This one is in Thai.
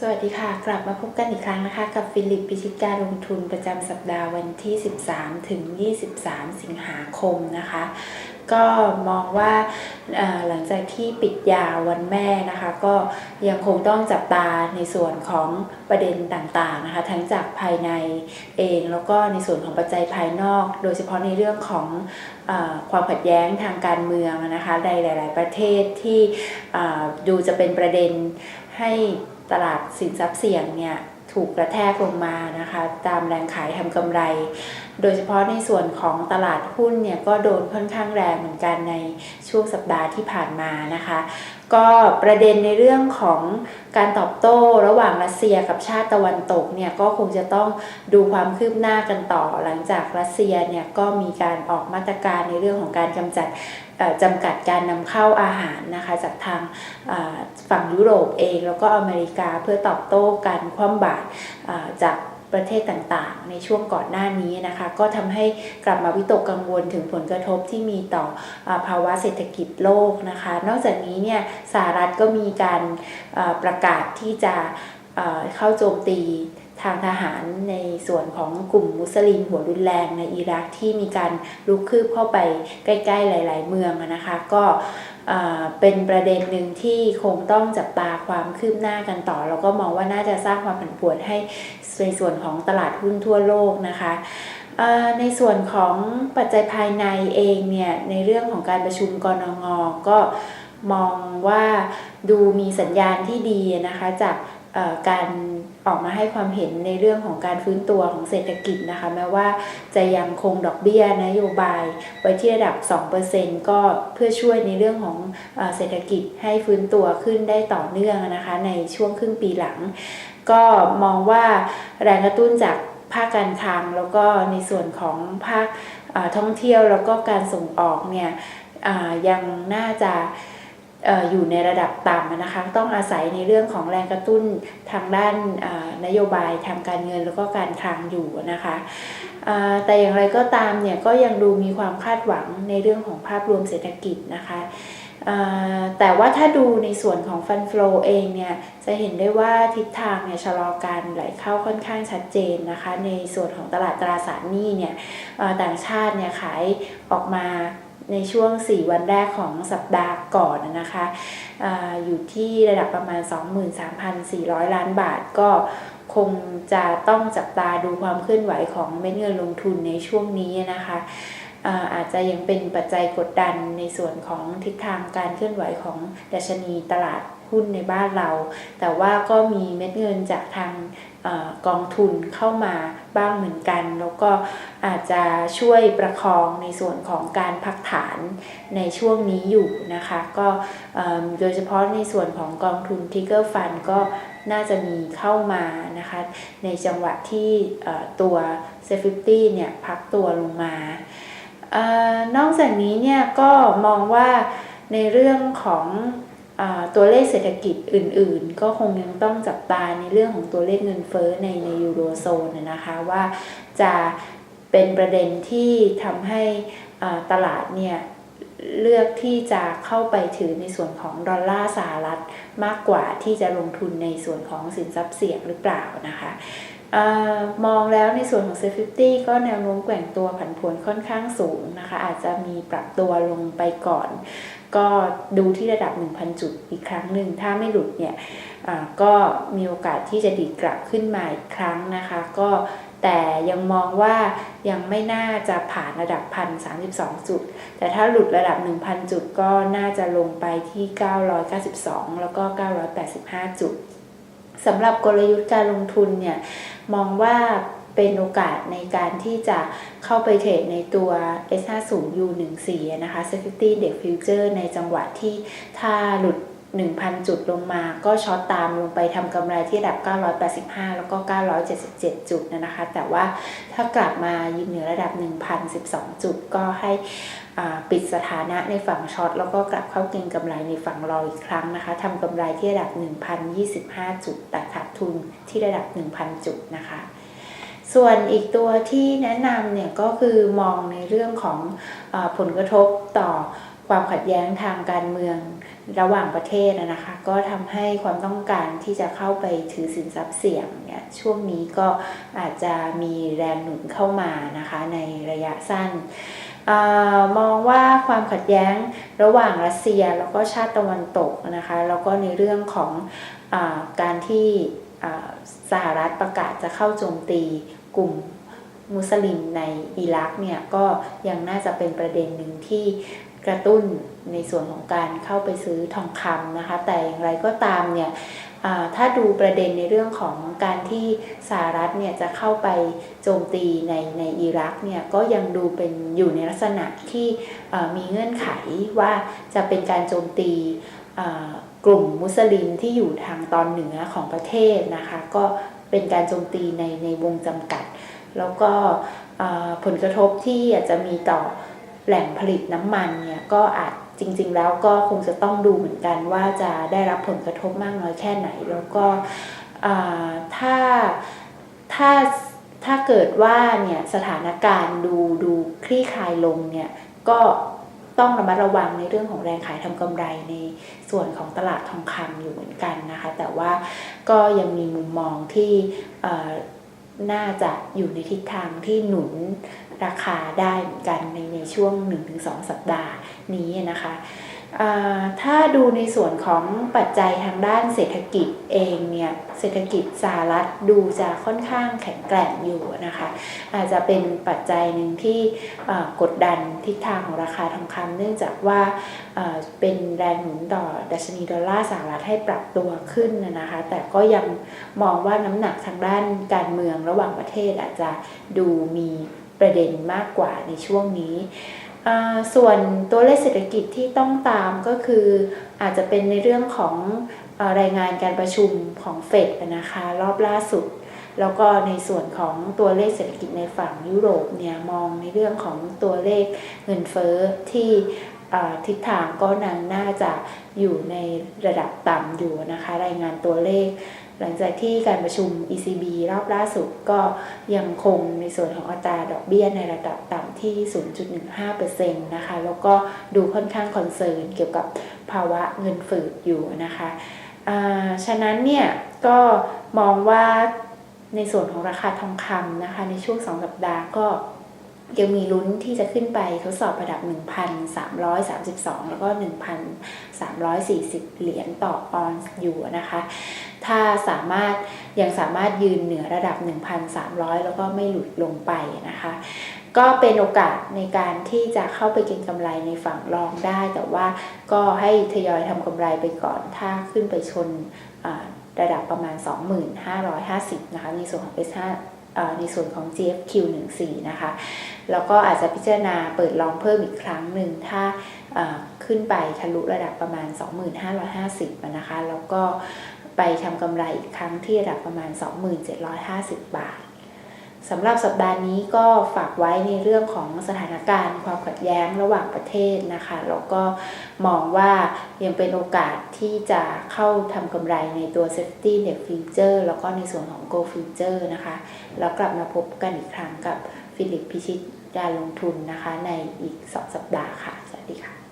สวัสดีค่ะ กลับมาพบกันอีกครั้งนะคะ กับฟิลิปปิชิตการลงทุนประจำสัปดาห์วันที่ 13 ถึง 23 สิงหาคมนะคะ ก็มองว่าหลังจากที่ปิดยาววันแม่นะคะ ก็ยังคงต้องจับตาในส่วนของประเด็นต่างๆนะคะ ทั้งจากภายในเองแล้วก็ในส่วนของปัจจัยภายนอก โดยเฉพาะในเรื่องของอความขัดแย้งทางการเมืองนะคะในหลาย ๆ ประเทศที่ดูจะเป็นประเด็นให้ ตลาดสินทรัพย์เสี่ยงเนี่ยถูกกระแทกลงมานะคะตามแรงขายทำกำไร โดยเฉพาะในส่วนของตลาดหุ้นเนี่ยก็โดนค่อนข้างแรงเหมือนกันในช่วงสัปดาห์ที่ผ่านมานะคะ ก็ประเด็นในเรื่องของการตอบโต้ระหว่างรัสเซียกับชาติตะวันตกเนี่ยก็คงจะต้องดูความคืบหน้ากันต่อ หลังจากรัสเซียเนี่ยก็มีการออกมาตรการในเรื่องของการกำจัด จำกัดการนำเข้าอาหารนะคะจากทางฝั่งยุโรปเองแล้วก็อเมริกาเพื่อตอบโต้การคว่ำบาตรจากประเทศต่างๆ ในช่วงก่อนหน้านี้นะคะ ก็ทำให้กลับมาวิตกกังวลถึงผลกระทบที่มีต่ออภาวะเศรษฐกิจโลกนะคะ นอกจากนี้เนี่ยสหรัฐก็มีการประกาศที่จะเข้าโจมตี ทางทหารในส่วนของกลุ่มมุสลิมหัวรุนแรงในอิรักที่มีการลุกคืบเข้าไปใกล้ๆหลาย ๆ เมืองนะคะ ก็เป็นประเด็นหนึ่งที่คงต้องจับตาความคืบหน้ากันต่อ แล้วก็มองว่าน่าจะสร้างความผันผวนให้ในส่วนของตลาดหุ้นทั่วโลกนะคะในส่วนของปัจจัยภายในเองเนี่ยในเรื่องของการประชุมกรงงก็มองว่าดูมีสัญญาณที่ดีนะคะจากการ ออกมาให้ความเห็นในเรื่องของการฟื้นตัวของเศรษฐกิจนะคะ แม้ว่าจะยังคงดอกเบี้ยนโยบาย ไว้ที่ระดับ 2%ก็เพื่อช่วยในเรื่องของเศรษฐกิจให้ฟื้นตัวขึ้นได้ต่อเนื่องนะคะ ในช่วงครึ่งปีหลัง ก็มองว่าแรงกระตุ้นจากภาคการคลังแล้วก็ในส่วนของภาคท่องเที่ยวแล้วก็การส่งออกเนี่ยยังน่าจะ อยู่ในระดับต่ำนะคะ ต้องอาศัยในเรื่องของแรงกระตุ้นทางด้านนโยบายทางการเงินแล้วก็การคลังอยู่นะคะแต่อย่างไรก็ตามเนี่ยก็ยังดูมีความคาดหวังในเรื่องของภาพรวมเศรษฐกิจนะคะ แต่ว่าถ้าดูในส่วนของฟันฟลอเองเนี่ยจะเห็นได้ว่าทิศทางเนี่ยชะลอการไหลเข้าค่อนข้างชัดเจนนะคะ ในส่วนของตลาดตราสารหนี้เนี่ยต่างชาติเนี่ยขายออกมาในช่วง 4 วันแรกของสัปดาห์ก่อนนะคะออยู่ที่ระดับประมาณ 23,400 ล้านบาทก็คงจะต้องจับตาดูความเคลื่อนไหวของเม็ดเงินลงทุนในช่วงนี้นะคะ อาจจะยังเป็นปัจจัยกดดันในส่วนของทิศทางการเคลื่อนไหวของดัชนีตลาดหุ้นในบ้านเรา แต่ว่าก็มีเม็ดเงินจากทางอกองทุนเข้ามาบ้างเหมือนกัน แล้วก็อาจจะช่วยประคองในส่วนของการพักฐานในช่วงนี้อยู่นะคะ ก็โดยเฉพาะในส่วนของกองทุน Trigger Fund ก็น่าจะมีเข้ามานะคะ ในจังหวะที่ตัว s a f e 50 เนี่ยพักตัวลงมา ออนอกจากนี้เนี่ยก็มองว่าในเรื่องของอตัวเลขเศรษฐกิจอื่นๆ ก็คงยังต้องจับตาในเรื่องของตัวเลขเงินเฟ้อในในยูโรโซนนะคะว่าจะเป็นประเด็นที่ทำให้ตลาดเนี่ยเลือกที่จะเข้าไปถือในส่วนของดอลลาร์สหรัฐมากกว่าที่จะลงทุนในส่วนของสินทรัพย์เสี่ยงหรือเปล่านะคะ อมองแล้วในส่วนของ Safety ก็แนวโน้มแกว่งตัวผันผวนค่อนข้างสูงนะคะ อาจจะมีปรับตัวลงไปก่อน ก็ดูที่ระดับ 1,000 จุดอีกครั้งหนึ่ง ถ้าไม่หลุดเนี่ยก็มีโอกาสที่จะดีดกลับขึ้นมาอีกครั้งนะคะ ก็แต่ยังมองว่ายังไม่น่าจะผ่านระดับ1,032จุด แต่ถ้าหลุดระดับ 1,000 จุดก็น่าจะลงไปที่ 992 แล้วก็ 985 จุดสำหรับกลยุทธ์การลงทุนเนี่ย มองว่าเป็นโอกาสในการที่จะเข้าไปเทรดในตัว S50U14 นะคะ Safety Index Future ในจังหวะที่ถ้าหลุด 1,000 จุดลงมาก็ช็อตตามลงไปทำกำไรที่ระดับ 985 แล้วก็ 977 จุดนะคะ แต่ว่าถ้ากลับมายืนเหนือระดับ 1,012 จุดก็ให้ปิดสถานะในฝั่งช็อตแล้วก็กลับเข้าเก็งกำไรในฝั่งรออีกครั้งนะคะทำกำไรที่ระดับ 1,025 จุดแต่ขาดทุนที่ระดับ 1,000 จุดนะคะส่วนอีกตัวที่แนะนำเนี่ยก็คือมองในเรื่องของอผลกระทบต่อ ความขัดแย้งทางการเมืองระหว่างประเทศนะคะ ก็ทำให้ความต้องการที่จะเข้าไปถือสินทรัพย์เสี่ยงเนี่ยช่วงนี้ก็อาจจะมีแรงหนุนเข้ามานะคะในระยะสั้นออมองว่าความขัดแย้งระหว่างรัสเซียแล้วก็ชาติตะวันตกนะคะแล้วก็ในเรื่องของอการที่สหรัฐประกาศจะเข้าโจมตีกลุ่ม มุสลิมในอิรักเนี่ยก็ยังน่าจะเป็นประเด็นหนึ่งที่กระตุ้นในส่วนของการเข้าไปซื้อทองคำนะคะ แต่อย่างไรก็ตามเนี่ยถ้าดูประเด็นในเรื่องของการที่สหรัฐเนี่ยจะเข้าไปโจมตีในในอิรักเนี่ยก็ยังดูเป็นอยู่ในลักษณะที่มีเงื่อนไขว่าจะเป็นการโจมตีกลุ่มมุสลิมที่อยู่ทางตอนเหนือของประเทศนะคะ ก็เป็นการโจมตีในในวงจำกัด แล้วก็ผลกระทบที่อาจจะมีต่อแหล่งผลิตน้ำมันเนี่ยก็อาจจริง ๆ แล้วก็คงจะต้องดูเหมือนกันว่าจะได้รับผลกระทบมากน้อยแค่ไหน แล้วก็ถ้าถ้าถ้าเกิดว่าเนี่ยสถานการณ์ดูดูคลี่คลายลงเนี่ยก็ต้องระมัดระวังในเรื่องของแรงขายทำกำไรในส่วนของตลาดทองคำอยู่เหมือนกันนะคะ แต่ว่าก็ยังมีมุมมองที่ น่าจะอยู่ในทิศทางที่หนุนราคาได้เหมือนกันในในช่วง 1-2 สัปดาห์นี้นะคะ ถ้าดูในส่วนของปัจจัยทางด้านเศรษฐกิจเองเนี่ยเศรษฐกิจสหรัฐดูจะค่อนข้างแข็งแกร่งอยู่นะคะอาจจะเป็นปัจจัยหนึ่งที่กดดันทิศทางของราคาทองคำเนื่องจากว่าเป็นแรงหนุนต่อดัชนีดอลลาร์สหรัฐให้ปรับตัวขึ้นนะคะแต่ก็ยังมองว่าน้ำหนักทางด้านการเมืองระหว่างประเทศอาจจะดูมีประเด็นมากกว่าในช่วงนี้ ส่วนตัวเลขเศรษฐกิจที่ต้องตามก็คืออาจจะเป็นในเรื่องของรายงานการประชุมของเฟดนะคะรอบล่าสุด แล้วก็ในส่วนของตัวเลขเศรษฐกิจในฝั่งยุโรปเนี่ยมองในเรื่องของตัวเลขเงินเฟ้อที่ทิศทางก็นั้นน่าจะอยู่ในระดับต่ำอยู่นะคะ รายงานตัวเลข หลังจากที่การประชุม ECB รอบล่าสุดก็ยังคงในส่วนของอัตราดอกเบี้ยในระดับต่ำที่ 0.15%นะคะ แล้วก็ดูค่อนข้างคอนเซิร์นเกี่ยวกับภาวะเงินฝืดอยู่นะคะฉะนั้นเนี่ยก็มองว่าในส่วนของราคาทองคำนะคะในช่วง 2 สัปดาห์ก็ ยังมีลุ้นที่จะขึ้นไปทดสอบระดับ 1,332 แล้วก็ 1,340 เหรียญต่อออนซ์อยู่นะคะ ถ้าสามารถยังสามารถยืนเหนือระดับ 1,300 แล้วก็ไม่หลุดลงไปนะคะ ก็เป็นโอกาสในการที่จะเข้าไปเก็งกำไรในฝั่งรองได้ แต่ว่าก็ให้ทยอยทำกำไรไปก่อน ถ้าขึ้นไปชนระดับประมาณ 2550 นะคะ ในส่วนของ S5 ในส่วนของ GFQ14 นะคะแล้วก็อาจจะพิจารณาเปิดลองเพิ่มอีกครั้งหนึ่งถ้าขึ้นไปทะลุระดับประมาณ 2550นะคะแล้วก็ไปทำกำไรอีกครั้งที่ระดับประมาณ 2750 บาท สำหรับสัปดาห์นี้ก็ฝากไว้ในเรื่องของสถานการณ์ความขัดแย้งระหว่างประเทศนะคะแล้วก็มองว่ายังเป็นโอกาสที่จะเข้าทำกำไรในตัว Safety Net Future แล้วก็ในส่วนของ Go Future นะคะ แล้วกลับมาพบกันอีกครั้งกับฟิลิปพิชิตการลงทุนนะคะในอีก 2 สัปดาห์ค่ะ สวัสดีค่ะ